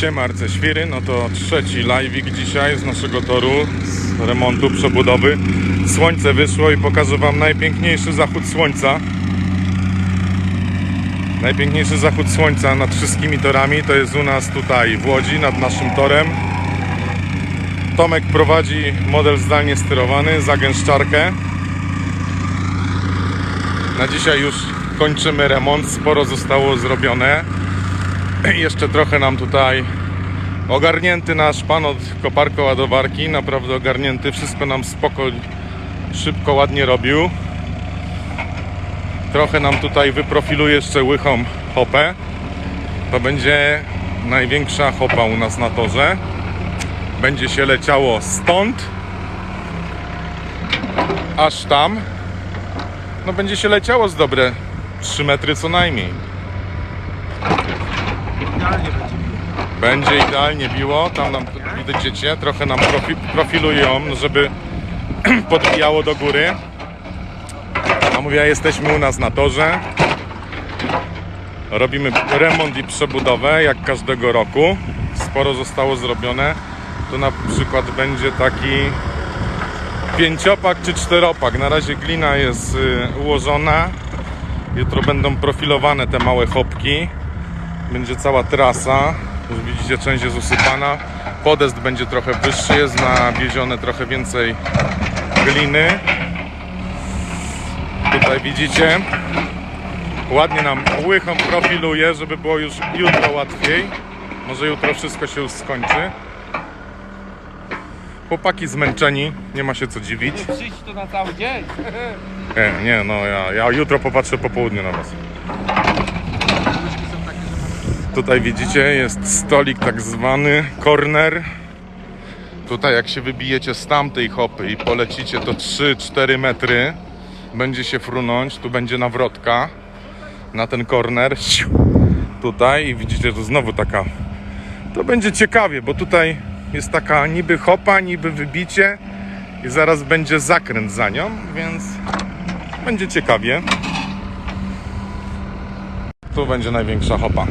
Siemarce Świry, no to trzeci live'ik dzisiaj z naszego toru, z remontu, przebudowy. Słońce wyszło i pokażę Wam najpiękniejszy zachód słońca. Najpiękniejszy zachód słońca nad wszystkimi torami to jest u nas tutaj w Łodzi, nad naszym torem. Tomek prowadzi model zdalnie sterowany, zagęszczarkę. Na dzisiaj już kończymy remont, sporo zostało zrobione. Jeszcze trochę nam tutaj ogarnięty nasz pan od koparko ładowarki, naprawdę ogarnięty, wszystko nam spoko, szybko, ładnie robił. Trochę nam tutaj wyprofiluje jeszcze łychą hopę. To będzie największa hopa u nas na torze. Będzie się leciało stąd aż tam. No będzie się leciało z dobre 3 metry co najmniej. Idealnie będzie. Będzie idealnie biło, tam nam widzicie, trochę nam profi, profilują, żeby podbijało do góry. A mówię, jesteśmy u nas na torze. Robimy remont i przebudowę, jak każdego roku. Sporo zostało zrobione. Tu na przykład będzie taki pięciopak czy czteropak. Na razie glina jest y, ułożona. Jutro będą profilowane te małe chopki będzie cała trasa. Widzicie, część jest usypana. Podest będzie trochę wyższy, jest nawiezione trochę więcej gliny. Tutaj widzicie, ładnie nam łychą profiluje, żeby było już jutro łatwiej. Może jutro wszystko się już skończy. Chłopaki zmęczeni, nie ma się co dziwić. Przyjdź to na cały dzień. Nie, nie no ja, ja jutro popatrzę po południu na was. Łyżki są takie, że Tutaj widzicie, jest stolik tak zwany corner. Tutaj jak się wybijecie z tamtej hopy i polecicie to 3-4 metry, będzie się frunąć, tu będzie nawrotka na ten corner. Tutaj i widzicie, to znowu taka. To będzie ciekawie, bo tutaj jest taka niby hopa, niby wybicie i zaraz będzie zakręt za nią, więc będzie ciekawie. Tu będzie największa hopa.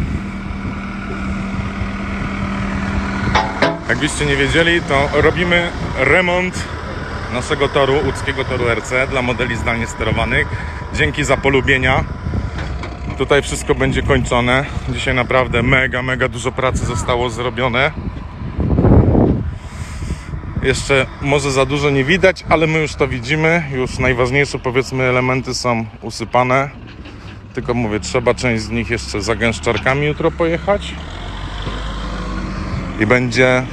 Jakbyście nie wiedzieli, to robimy remont naszego toru, łódzkiego toru RC dla modeli zdalnie sterowanych. Dzięki za polubienia. Tutaj wszystko będzie kończone. Dzisiaj naprawdę mega, mega dużo pracy zostało zrobione. Jeszcze może za dużo nie widać, ale my już to widzimy. Już najważniejsze powiedzmy elementy są usypane. Tylko mówię, trzeba część z nich jeszcze zagęszczarkami jutro pojechać. I będzie,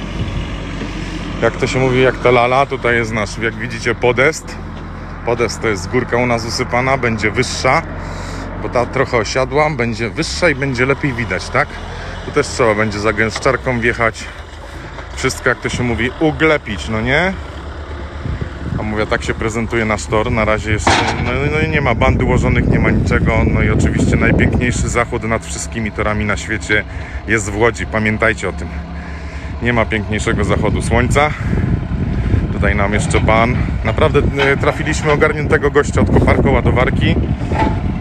jak to się mówi, jak ta lala. Tutaj jest nasz, jak widzicie, podest. Podest to jest górka u nas usypana, będzie wyższa, bo ta trochę osiadła, będzie wyższa i będzie lepiej widać, tak? Tu też trzeba będzie zagęszczarką wjechać. Wszystko, jak to się mówi, uglepić, no nie? A mówię, tak się prezentuje nasz tor. Na razie jeszcze no, no nie ma bandy ułożonych, nie ma niczego. No i oczywiście najpiękniejszy zachód nad wszystkimi torami na świecie jest w Łodzi. Pamiętajcie o tym. Nie ma piękniejszego zachodu słońca. Tutaj nam jeszcze pan. Naprawdę e, trafiliśmy ogarniętego gościa od koparko ładowarki.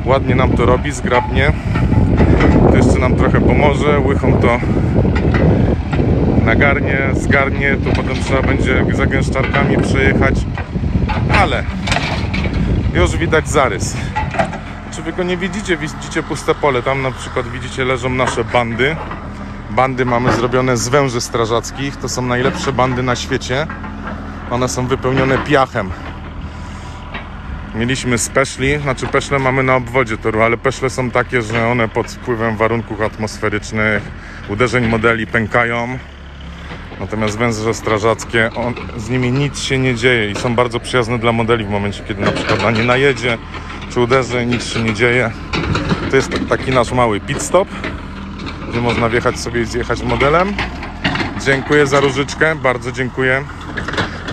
Ładnie nam to robi, zgrabnie. To jeszcze nam trochę pomoże. Łychą to nagarnie, zgarnie. Tu potem trzeba będzie za gęszczarkami przejechać. Ale już widać zarys. Czy wy go nie widzicie? Widzicie puste pole. Tam na przykład widzicie leżą nasze bandy. Bandy mamy zrobione z węży strażackich. To są najlepsze bandy na świecie. One są wypełnione piachem. Mieliśmy speszli, znaczy peszle mamy na obwodzie toru, ale peszle są takie, że one pod wpływem warunków atmosferycznych, uderzeń modeli pękają. Natomiast węże strażackie, on, z nimi nic się nie dzieje i są bardzo przyjazne dla modeli w momencie, kiedy na przykład na nie najedzie, czy uderzy, nic się nie dzieje. To jest taki nasz mały pit stop, można wjechać sobie i zjechać modelem. Dziękuję za różyczkę, bardzo dziękuję.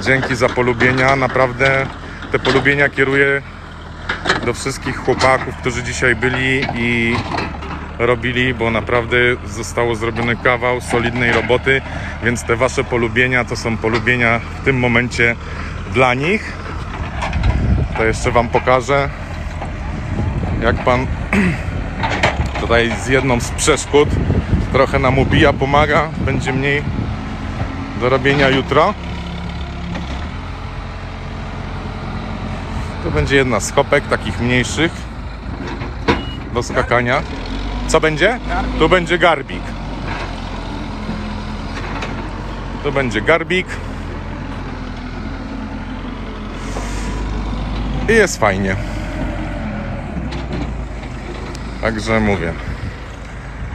Dzięki za polubienia, naprawdę te polubienia kieruję do wszystkich chłopaków, którzy dzisiaj byli i robili, bo naprawdę zostało zrobiony kawał solidnej roboty, więc te wasze polubienia to są polubienia w tym momencie dla nich. To jeszcze wam pokażę, jak pan tutaj z jedną z przeszkód Trochę nam ubija, pomaga. Będzie mniej do robienia jutro. To będzie jedna z kopek, takich mniejszych do skakania. Co będzie? Tu będzie garbik. Tu będzie garbik. I jest fajnie. Także mówię.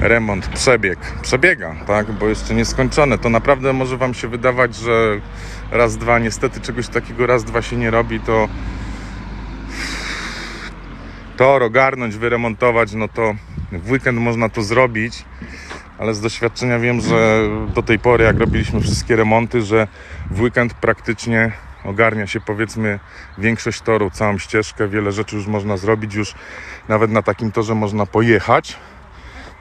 Remont, przebieg. Przebiega, tak? Bo jeszcze nie skończone. To naprawdę może Wam się wydawać, że raz, dwa, niestety czegoś takiego raz, dwa się nie robi, to tor ogarnąć, wyremontować, no to w weekend można to zrobić, ale z doświadczenia wiem, że do tej pory, jak robiliśmy wszystkie remonty, że w weekend praktycznie ogarnia się powiedzmy większość toru, całą ścieżkę, wiele rzeczy już można zrobić, już nawet na takim torze można pojechać.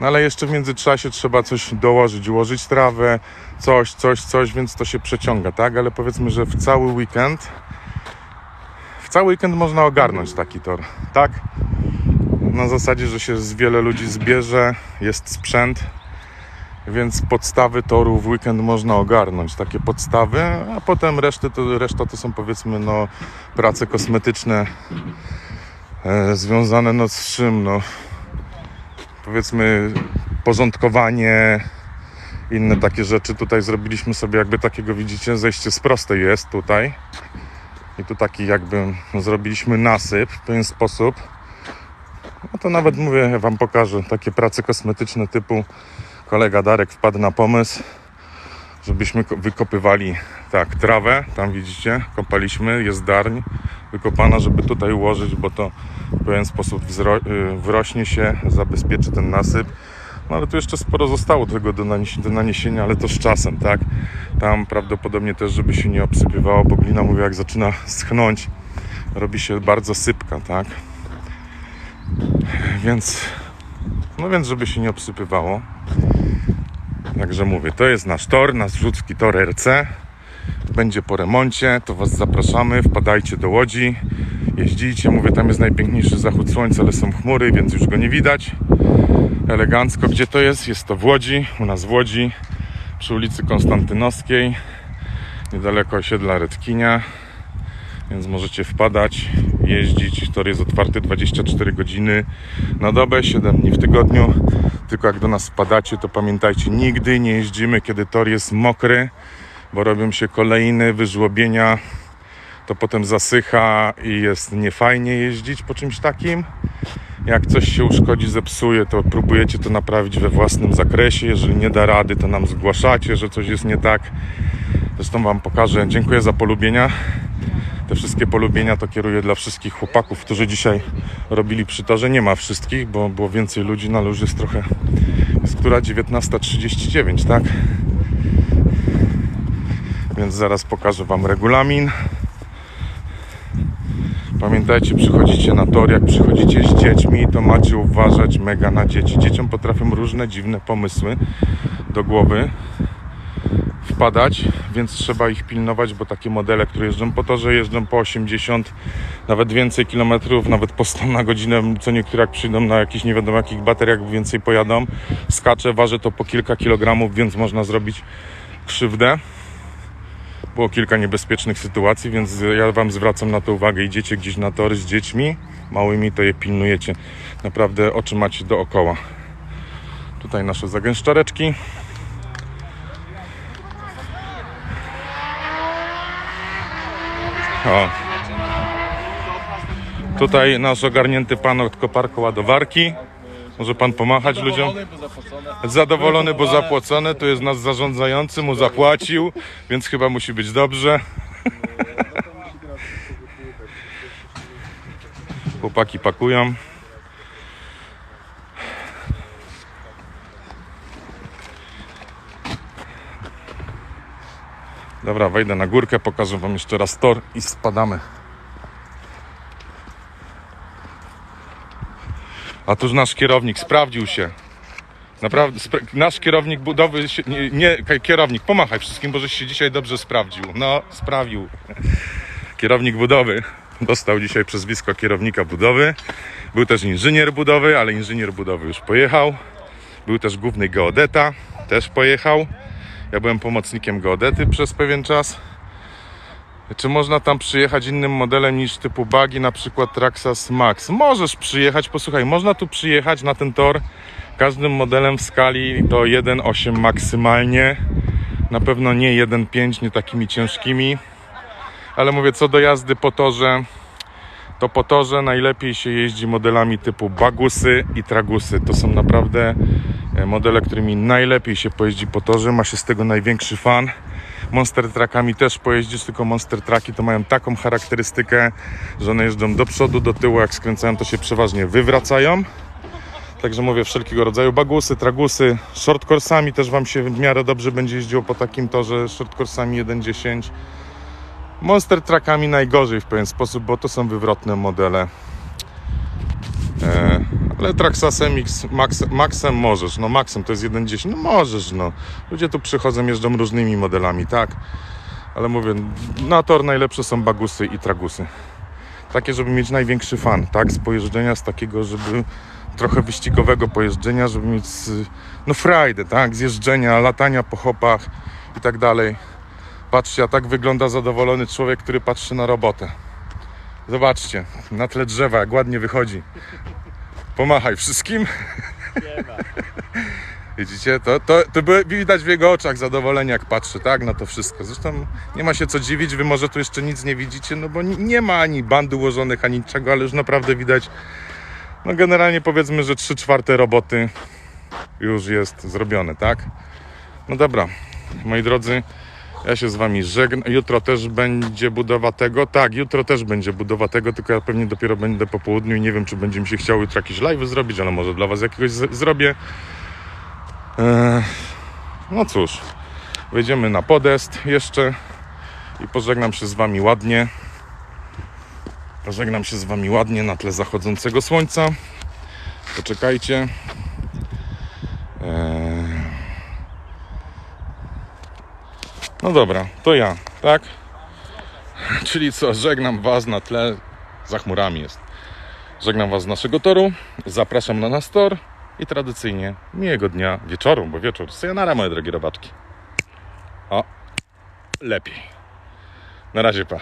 No ale jeszcze w międzyczasie trzeba coś dołożyć, ułożyć trawę, coś, coś, coś, więc to się przeciąga, tak? Ale powiedzmy, że w cały weekend w cały weekend można ogarnąć taki tor, tak? Na zasadzie, że się z wiele ludzi zbierze, jest sprzęt, więc podstawy toru w weekend można ogarnąć, takie podstawy, a potem reszty to, reszta to są powiedzmy no, prace kosmetyczne e, związane no z czym, no powiedzmy porządkowanie, inne takie rzeczy. Tutaj zrobiliśmy sobie jakby takiego, widzicie, zejście z prostej jest tutaj. I tu taki jakby zrobiliśmy nasyp w pewien sposób. No to nawet mówię, ja wam pokażę takie prace kosmetyczne typu kolega Darek wpadł na pomysł, żebyśmy ko- wykopywali tak trawę, tam widzicie, kopaliśmy, jest darń wykopana, żeby tutaj ułożyć, bo to w pewien sposób y, wrośnie się, zabezpieczy ten nasyp. No ale tu jeszcze sporo zostało tego do, nanieś- do naniesienia, ale to z czasem, tak? Tam prawdopodobnie też, żeby się nie obsypywało, bo glina, mówię, jak zaczyna schnąć, robi się bardzo sypka, tak? Więc, no więc, żeby się nie obsypywało. Także mówię, to jest nasz tor, nasz Rzucki Tor RC. Będzie po remoncie, to Was zapraszamy, wpadajcie do Łodzi, jeździcie. Mówię, tam jest najpiękniejszy zachód słońca, ale są chmury, więc już go nie widać. Elegancko, gdzie to jest? Jest to w Łodzi, u nas w Łodzi, przy ulicy Konstantynowskiej, niedaleko osiedla Redkinia. Więc możecie wpadać, jeździć. Tor jest otwarty 24 godziny na dobę, 7 dni w tygodniu. Tylko jak do nas wpadacie, to pamiętajcie, nigdy nie jeździmy, kiedy tor jest mokry, bo robią się kolejne wyżłobienia. To potem zasycha i jest niefajnie jeździć po czymś takim. Jak coś się uszkodzi, zepsuje, to próbujecie to naprawić we własnym zakresie. Jeżeli nie da rady, to nam zgłaszacie, że coś jest nie tak. Zresztą Wam pokażę. Dziękuję za polubienia. Te wszystkie polubienia to kieruję dla wszystkich chłopaków, którzy dzisiaj robili przy torze. Nie ma wszystkich, bo było więcej ludzi, no ale już jest trochę. Jest która 19.39, tak? Więc zaraz pokażę Wam regulamin. Pamiętajcie, przychodzicie na tor, jak przychodzicie z dziećmi, to macie uważać mega na dzieci. Dzieciom potrafią różne dziwne pomysły do głowy wpadać, więc trzeba ich pilnować, bo takie modele, które jeżdżą po torze, jeżdżą po 80, nawet więcej kilometrów, nawet po 100 na godzinę, co niektóre jak przyjdą na jakichś nie wiadomo jakich bateriach więcej pojadą, skacze, waży to po kilka kilogramów, więc można zrobić krzywdę. Było kilka niebezpiecznych sytuacji, więc ja Wam zwracam na to uwagę. Idziecie gdzieś na tory z dziećmi małymi, to je pilnujecie. Naprawdę oczy macie dookoła. Tutaj nasze zagęszczareczki. O. Tutaj nasz ogarnięty pan od koparko ładowarki. Może pan pomachać ludziom? Zadowolony, bo zapłacone. To jest nasz zarządzający, mu zapłacił, więc chyba musi być dobrze. Chłopaki pakują. Dobra, wejdę na górkę, pokażę wam jeszcze raz tor i spadamy. A tuż nasz kierownik sprawdził się. Naprawdę, nasz kierownik budowy, się, nie, nie, kierownik, pomachaj wszystkim, bo żeś się dzisiaj dobrze sprawdził. No, sprawił. Kierownik budowy dostał dzisiaj przezwisko kierownika budowy. Był też inżynier budowy, ale inżynier budowy już pojechał. Był też główny geodeta, też pojechał. Ja byłem pomocnikiem geodety przez pewien czas. Czy można tam przyjechać innym modelem niż typu buggy, na przykład Traxxas Max? Możesz przyjechać, posłuchaj, można tu przyjechać na ten tor każdym modelem w skali do 1.8 maksymalnie. Na pewno nie 1.5, nie takimi ciężkimi. Ale mówię, co do jazdy po torze, to po torze najlepiej się jeździ modelami typu Bagusy i Tragusy. To są naprawdę modele, którymi najlepiej się pojeździ po torze. Ma się z tego największy fan. Monster Truckami też pojeździsz, tylko Monster Trucki to mają taką charakterystykę, że one jeżdżą do przodu, do tyłu, jak skręcają to się przeważnie wywracają. Także mówię, wszelkiego rodzaju bagusy, tragusy, shortcoursami też Wam się w miarę dobrze będzie jeździło po takim torze, shortcoursami 1.10. Monster Truckami najgorzej w pewien sposób, bo to są wywrotne modele. E, ale Traxasem X, Max, Maxem możesz, no Maxem to jest 1.10, no możesz, no. Ludzie tu przychodzą, jeżdżą różnymi modelami, tak. Ale mówię, na tor najlepsze są bagusy i tragusy. Takie, żeby mieć największy fan, tak, z pojeżdżenia, z takiego, żeby trochę wyścigowego pojeżdżenia, żeby mieć, no frajdę, tak, z jeżdżenia, latania po hopach i tak dalej. Patrzcie, a tak wygląda zadowolony człowiek, który patrzy na robotę. Zobaczcie, na tle drzewa, jak ładnie wychodzi. Pomachaj wszystkim. Widzicie, to, to, to widać w jego oczach zadowolenie, jak patrzy, tak, na to wszystko. Zresztą nie ma się co dziwić, wy może tu jeszcze nic nie widzicie, no bo ni- nie ma ani bandy ułożonych, ani niczego, ale już naprawdę widać, no generalnie powiedzmy, że 3 czwarte roboty już jest zrobione, tak? No dobra, moi drodzy, ja się z wami żegnam. Jutro też będzie budowa tego. Tak, jutro też będzie budowa tego, tylko ja pewnie dopiero będę po południu i nie wiem, czy będzie mi się chciało jutro jakiś live zrobić, ale może dla was jakiegoś zrobię. Eee, no cóż, wejdziemy na podest jeszcze i pożegnam się z wami ładnie. Pożegnam się z wami ładnie na tle zachodzącego słońca. Poczekajcie. Eee, No dobra, to ja, tak? Czyli co, żegnam Was na tle, za chmurami jest. Żegnam Was z naszego toru, zapraszam na nasz tor i tradycyjnie miłego dnia, wieczoru, bo wieczór. Sayonara, moje drogie robaczki. O, lepiej. Na razie, pa.